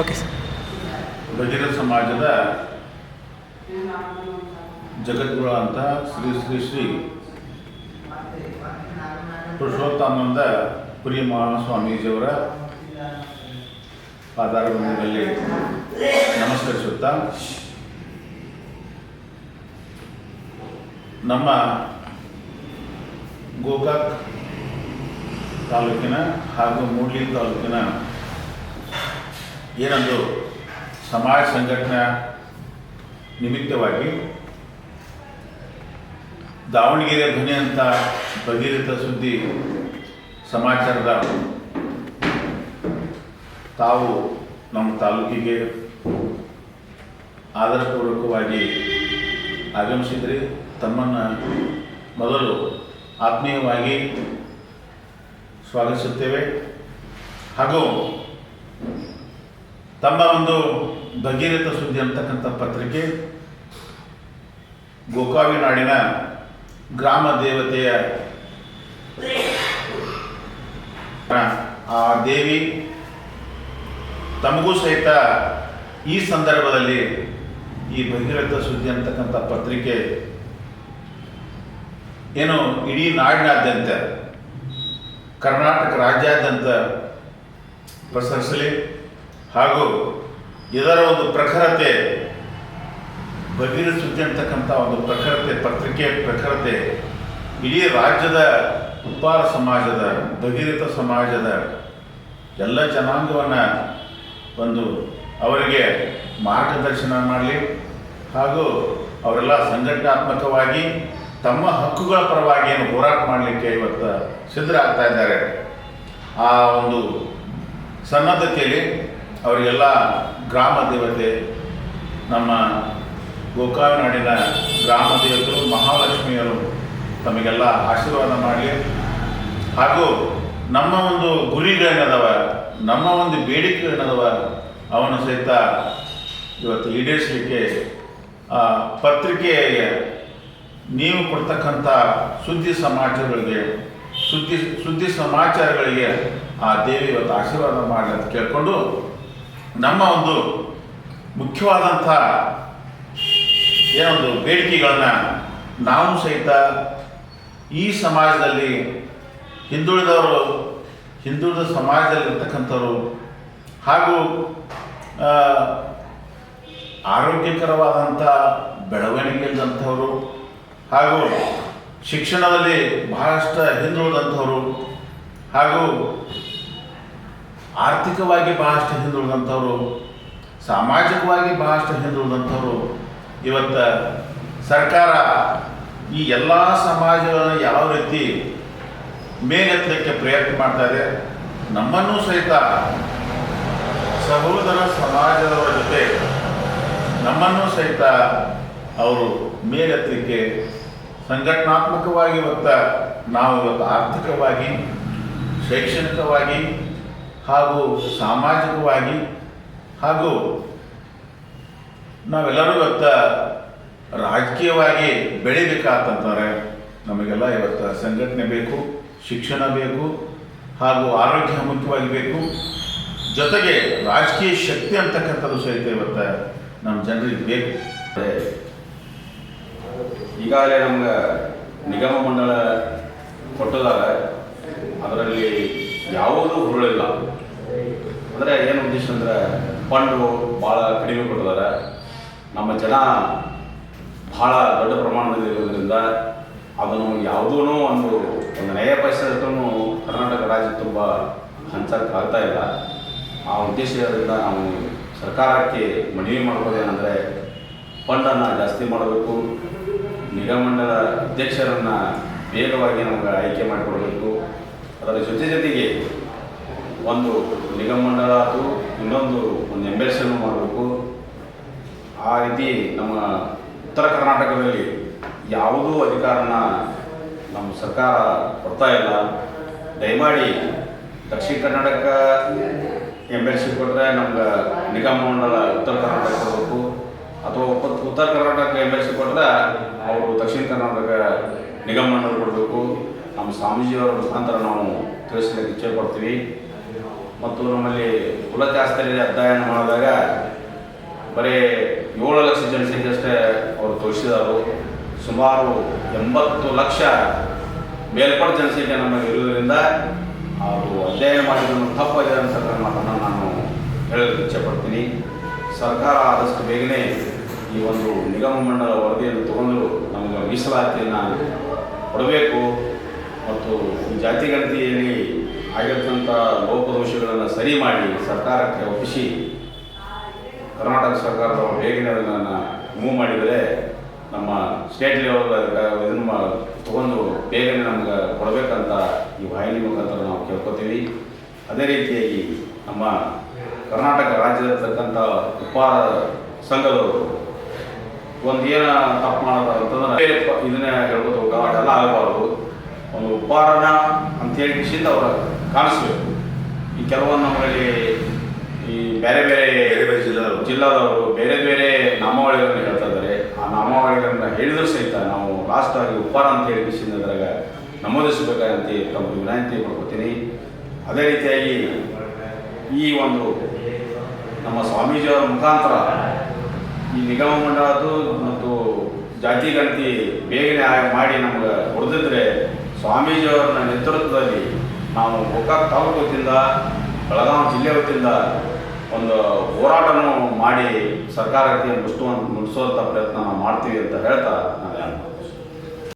Okay sir. ಬಜರ ಸಮಾಜದ ಜಗದ್ಗುರು ಅಂತ ಶ್ರೀ ಶ್ರೀ ಶ್ರೀ ಪುರುಷೋತ್ತಮಾನಂದ ಪುರಿಮಾನ ಸ್ವಾಮೀಜಿಯವರ ಪಾದಾರಬಂಧದಲ್ಲಿ ನಮಸ್ಕರಿಸುತ್ತಾ, ನಮ್ಮ ಗೋಕಾಕ್ ತಾಲೂಕಿನ ಹಾಗೂ ಮೂಡ್ಲಿ ತಾಲೂಕಿನ ಏನೊಂದು ಸಮಾಜ ಸಂಘಟನೆ ನಿಮಿತ್ತವಾಗಿ ದಾವಣಗೆರೆ ಧ್ವನಿ ಅಂತ ಭಗೀರಥ ಸುದ್ದಿ ಸಮಾಚಾರದ ತಾವು ನಮ್ಮ ತಾಲೂಕಿಗೆ ಆಧಾರಪೂರ್ವಕವಾಗಿ ಆಗಮಿಸಿದರೆ. ತಮ್ಮನ್ನು ಮೊದಲು ಆತ್ಮೀಯವಾಗಿ ಸ್ವಾಗತಿಸುತ್ತೇವೆ. ಹಾಗೂ ತಮ್ಮ ಒಂದು ಭಗೀರಥ ಸುದ್ದಿ ಅಂತಕ್ಕಂಥ ಪತ್ರಿಕೆ ಗೋಕಾವಿ ನಾಡಿನ ಗ್ರಾಮ ದೇವತೆಯ ಆ ದೇವಿ ತಮಗೂ ಸಹಿತ ಈ ಸಂದರ್ಭದಲ್ಲಿ ಈ ಭಗೀರಥ ಸುದ್ದಿ ಅಂತಕ್ಕಂಥ ಪತ್ರಿಕೆ ಏನು ಇಡೀ ನಾಡಿನಾದ್ಯಂತ, ಕರ್ನಾಟಕ ರಾಜ್ಯಾದ್ಯಂತ ಪ್ರಸರಿಸಲಿ. ಹಾಗೂ ಇದರ ಒಂದು ಪ್ರಖರತೆ ಭಗೀರಥ ಸುದ್ದಿ ಅಂತಕ್ಕಂಥ ಒಂದು ಪ್ರಖರತೆ, ಪತ್ರಿಕೆ ಪ್ರಖರತೆ, ಇಡೀ ರಾಜ್ಯದ ಉಪ್ಪಾರ ಸಮಾಜದ ಭಗೀರಥ ಸಮಾಜದ ಎಲ್ಲ ಜನಾಂಗವನ್ನು ಒಂದು ಅವರಿಗೆ ಮಾರ್ಗದರ್ಶನ ಮಾಡಲಿ ಹಾಗೂ ಅವರೆಲ್ಲ ಸಂಘಟನಾತ್ಮಕವಾಗಿ ತಮ್ಮ ಹಕ್ಕುಗಳ ಪರವಾಗಿ ಏನು ಹೋರಾಟ ಮಾಡಲಿಕ್ಕೆ ಇವತ್ತು ಸಿದ್ಧರಾಗ್ತಾ ಇದ್ದಾರೆ. ಆ ಒಂದು ಸನ್ನದ್ಧತೆಯಲ್ಲಿ ಅವರಿಗೆಲ್ಲ ಗ್ರಾಮ ದೇವತೆ, ನಮ್ಮ ಗೋಕಾನಾಡಿನ ಗ್ರಾಮ ದೇವತೆಗಳು, ಮಹಾಲಕ್ಷ್ಮಿಯರು ತಮಗೆಲ್ಲ ಆಶೀರ್ವಾದ ಮಾಡಲಿ. ಹಾಗೂ ನಮ್ಮ ಒಂದು ಗುರಿಗಳೇನದವ ನಮ್ಮ ಒಂದು ಬೇಡಿಕೆಗಳೇನದವ ಅವನು ಸಹಿತ ಇವತ್ತು ಈಡೇರಿಸಲಿಕ್ಕೆ, ಆ, ಪತ್ರಿಕೆಗೆ ನೀವು ಕೊಡ್ತಕ್ಕಂಥ ಸುದ್ದಿ ಸಮಾಚಾರಗಳಿಗೆ, ಸುದ್ದಿ ಸುದ್ದಿ ಸಮಾಚಾರಗಳಿಗೆ ಆ ದೇವಿ ಇವತ್ತು ಆಶೀರ್ವಾದ ಮಾಡಿ ಅಂತ ಕೇಳಿಕೊಂಡು ನಮ್ಮ ಒಂದು ಮುಖ್ಯವಾದಂಥ ಏನೊಂದು ಬೇಡಿಕೆಗಳನ್ನು ನಾವು ಸಹಿತ ಈ ಸಮಾಜದಲ್ಲಿ ಹಿಂದುಳಿದವರು, ಹಿಂದುಳಿದ ಸಮಾಜದಲ್ಲಿ ಇರ್ತಕ್ಕಂಥವ್ರು ಹಾಗೂ ಆರೋಗ್ಯಕರವಾದಂಥ ಬೆಳವಣಿಗೆ ಹಾಗೂ ಶಿಕ್ಷಣದಲ್ಲಿ ಬಹಳಷ್ಟು ಹಿಂದುಳಿದಂಥವರು ಹಾಗೂ ಆರ್ಥಿಕವಾಗಿ ಬಹಳಷ್ಟು ಹಿಂದುಳಿದಂಥವರು, ಸಾಮಾಜಿಕವಾಗಿ ಬಹಳಷ್ಟು ಹಿಂದುಳಿದಂಥವರು, ಇವತ್ತು ಸರ್ಕಾರ ಈ ಎಲ್ಲ ಸಮಾಜಗಳನ್ನು ಯಾವ ರೀತಿ ಮೇಲೆತ್ತಲಿಕ್ಕೆ ಪ್ರಯತ್ನ ಮಾಡ್ತಾರೆ ನಮ್ಮನ್ನು ಸಹಿತ ಸಹೋದರ ಸಮಾಜದವರ ಜೊತೆ ನಮ್ಮನ್ನು ಸಹಿತ ಅವರು ಮೇಲೆತ್ತಲಿಕ್ಕೆ ಸಂಘಟನಾತ್ಮಕವಾಗಿ ಇವತ್ತ ನಾವು ಇವತ್ತು ಆರ್ಥಿಕವಾಗಿ, ಶೈಕ್ಷಣಿಕವಾಗಿ ಹಾಗೂ ಸಾಮಾಜಿಕವಾಗಿ ಹಾಗೂ ನಾವೆಲ್ಲರೂ ಇವತ್ತು ರಾಜಕೀಯವಾಗಿ ಬೆಳಿಬೇಕಾತಂತಾರೆ ನಮಗೆಲ್ಲ ಇವತ್ತು ಸಂಘಟನೆ ಬೇಕು, ಶಿಕ್ಷಣ ಬೇಕು, ಹಾಗೂ ಆರೋಗ್ಯ ಮುಖ್ಯವಾಗಿ ಬೇಕು. ಜೊತೆಗೆ ರಾಜಕೀಯ ಶಕ್ತಿ ಅಂತಕ್ಕಂಥದ್ದು ಸಹಿತ ಇವತ್ತು ನಮ್ಮ ಜನರಿಗೆ ಬೇಕು. ಈಗಾಗಲೇ ನಮ್ಗೆ ನಿಗಮ ಮಂಡಳ ಕೊಟ್ಟದಾಗ ಯಾವುದೂ ಹುರುಳಿಲ್ಲ. ಅಂದರೆ ಏನು ಉದ್ದೇಶ ಅಂದ್ರೆ ಫಂಡು ಭಾಳ ಕಡಿಮೆ ಕೊಡ್ತಾರೆ ನಮ್ಮ ಜನ ಭಾಳ ದೊಡ್ಡ ಪ್ರಮಾಣದಲ್ಲಿ ಇರೋದ್ರಿಂದ ಅದನ್ನು ಯಾವುದೂ ಒಂದು ಒಂದು ನಯ ಪರಿಸರಕ್ಕೂ ಕರ್ನಾಟಕ ರಾಜ್ಯ ತುಂಬ ಹಂಚಕ್ಕೆ ಆಗ್ತಾ ಇಲ್ಲ. ಆ ಉದ್ದೇಶದಿಂದ ನಾವು ಸರ್ಕಾರಕ್ಕೆ ಮನವಿ ಮಾಡ್ಬೋದೇನೆಂದರೆ ಫಂಡನ್ನು ಜಾಸ್ತಿ ಮಾಡಬೇಕು. ನಿಗಮಂಡಲ ಅಧ್ಯಕ್ಷರನ್ನು ವೇಗವಾಗಿ ನಮಗೆ ಆಯ್ಕೆ ಮಾಡಿಕೊಡಬೇಕು. ಅದರ ಜೊತೆ ಜೊತೆಗೆ ಒಂದು ನಿಗಮ ಮಂಡಳ ಆಯಿತು ಇನ್ನೊಂದು ಒಂದು ಸಿಯನ್ನು ಮಾಡಬೇಕು. ಆ ರೀತಿ ನಮ್ಮ ಉತ್ತರ ಕರ್ನಾಟಕದಲ್ಲಿ ಯಾವುದೂ ಅಧಿಕಾರನ ನಮ್ಮ ಸರ್ಕಾರ ಕೊಡ್ತಾ ಇಲ್ಲ. ದಯಮಾಡಿ ದಕ್ಷಿಣ ಕರ್ನಾಟಕ ಎಂ ಎಲ್ ಸಿ ಕೊಟ್ಟರೆ ನಮ್ಗೆ ನಿಗಮ ಮಂಡಲ ಉತ್ತರ ಕರ್ನಾಟಕ ಕೊಡಬೇಕು. ಅಥವಾ ಉತ್ತರ ಕರ್ನಾಟಕ ಎಂ ಎಲ್ ಸಿ ಕೊಟ್ಟರೆ ಅವರು ದಕ್ಷಿಣ ಕರ್ನಾಟಕ ನಿಗಮ ಮಂಡಲ ಕೊಡಬೇಕು. ನಮ್ಮ ಸ್ವಾಮೀಜಿಯವರ ಮುಖಾಂತರ ನಾವು ತಿಳಿಸಲಿಕ್ಕೆ ಇಚ್ಛೆ ಪಡ್ತೀವಿ. ಮತ್ತು ನಮ್ಮಲ್ಲಿ ಕುಲಶಾಸ್ತ್ರೀಯ ಅಧ್ಯಯನ ಮಾಡಿದಾಗ ಬರೀ ಏಳು ಲಕ್ಷ ಜನಸಂಖ್ಯೆಯಷ್ಟೇ ಅವರು ತೋರಿಸಿದರು. ಸುಮಾರು ಎಂಬತ್ತು ಲಕ್ಷ ಮೇಲ್ಪಟ್ಟ ಜನಸಂಖ್ಯೆ ನಮಗೆ ಇರುವುದರಿಂದ ಅವರು ಅಧ್ಯಯನ ಮಾಡಿದ್ರು ತಪ್ಪಾಗಿದೆ ಅಂತಕ್ಕಂಥ ಮಾತನ್ನು ನಾನು ಹೇಳಲು ಇಚ್ಛೆಪಡ್ತೀನಿ. ಸರ್ಕಾರ ಆದಷ್ಟು ಬೇಗನೆ ಈ ಒಂದು ನಿಗಮ ಮಂಡಲ ವರದಿಯನ್ನು ತಗೊಂಡು ನಮಗೆ ಮೀಸಲಾತಿಯನ್ನು ಕೊಡಬೇಕು. ಮತ್ತು ಜಾತಿ ಗಣತಿಯಲ್ಲಿ ಆಗಿರ್ತಂಥ ಲೋಪದೋಷಗಳನ್ನು ಸರಿ ಮಾಡಿ ಸರ್ಕಾರಕ್ಕೆ ಒಪ್ಪಿಸಿ ಕರ್ನಾಟಕ ಸರ್ಕಾರದವರು ಬೇಗನೆ ಅದನ್ನು ಮೂವ್ ಮಾಡಿದರೆ ನಮ್ಮ ಸ್ಟೇಟ್ ಲೆವೆಲ್ ಇದನ್ನು ತಗೊಂಡು ಬೇಗನೆ ನಮ್ಗೆ ಕೊಡಬೇಕಂತ ಈ ವಾಹಿನಿ ಮುಖಾಂತರ ನಾವು ಕೇಳ್ಕೊತೀವಿ. ಅದೇ ರೀತಿಯಾಗಿ ನಮ್ಮ ಕರ್ನಾಟಕ ರಾಜ್ಯದಲ್ಲಿರ್ತಕ್ಕಂಥ ಉಪಹಾರ ಸಂಘದವರು ಒಂದು ಏನ ತಪ್ಪು ಮಾಡೋದು ಅಂತಂದ್ರೆ ಇದನ್ನೇ ಹೇಳ್ಬೋದು ಅದೆಲ್ಲ ಆಗಬಾರ್ದು. ಒಂದು ಉಪಹಾರನ ಅಂತೇಳಿ ಖುಷಿಯಿಂದ ಅವ್ರ ಕಾಣಿಸ್ಬೇಕು ಈ ಕೆಲವೊಂದು ನಮ್ಮಲ್ಲಿ ಈ ಬೇರೆ ಬೇರೆ ಬೇರೆ ಜಿಲ್ಲಾದವರು. ಜಿಲ್ಲಾದವರು ಬೇರೆ ಬೇರೆ ನಾಮಾವಳಿಗಳನ್ನು ಹೇಳ್ತಾ ಇದ್ದಾರೆ. ಆ ನಾಮಾವಳಿಗಳನ್ನು ಹೇಳಿದ್ರು ಸಹಿತ ನಾವು ಲಾಸ್ಟ್ ಆಗಿ ಉಪಹಾರ ಅಂತ ಹೇಳಿ ಅದ್ರಾಗ ನಮೂದಿಸಬೇಕಂತ ತಮ್ಮ ವಿನಂತಿ ಮಾಡ್ಕೋತೀನಿ. ಅದೇ ರೀತಿಯಾಗಿ ಈ ಒಂದು ನಮ್ಮ ಸ್ವಾಮೀಜಿಯವರ ಮುಖಾಂತರ ಈ ನಿಗಮ ಮಂಡಳದ್ದು ಮತ್ತು ಜಾತಿ ಗಣತಿ ಬೇಗನೆ ಮಾಡಿ ನಮ್ಗೆ ಹೊಡೆದಿದ್ರೆ ಸ್ವಾಮೀಜಿಯವರ ನೇತೃತ್ವದಲ್ಲಿ ನಾವು ಗೋಕಾಕ್ ತಾಲೂಕು ವತಿಯಿಂದ ಬೆಳಗಾವಿ ಜಿಲ್ಲೆ ವತಿಯಿಂದ ಒಂದು ಹೋರಾಟನೂ ಮಾಡಿ ಸರ್ಕಾರಕ್ಕೆ ಮುಟ್ಟುವಂತ ಮುಟ್ಟಿಸುವಂಥ ಪ್ರಯತ್ನ ನಾವು ಮಾಡ್ತೀವಿ ಅಂತ ಹೇಳ್ತಾ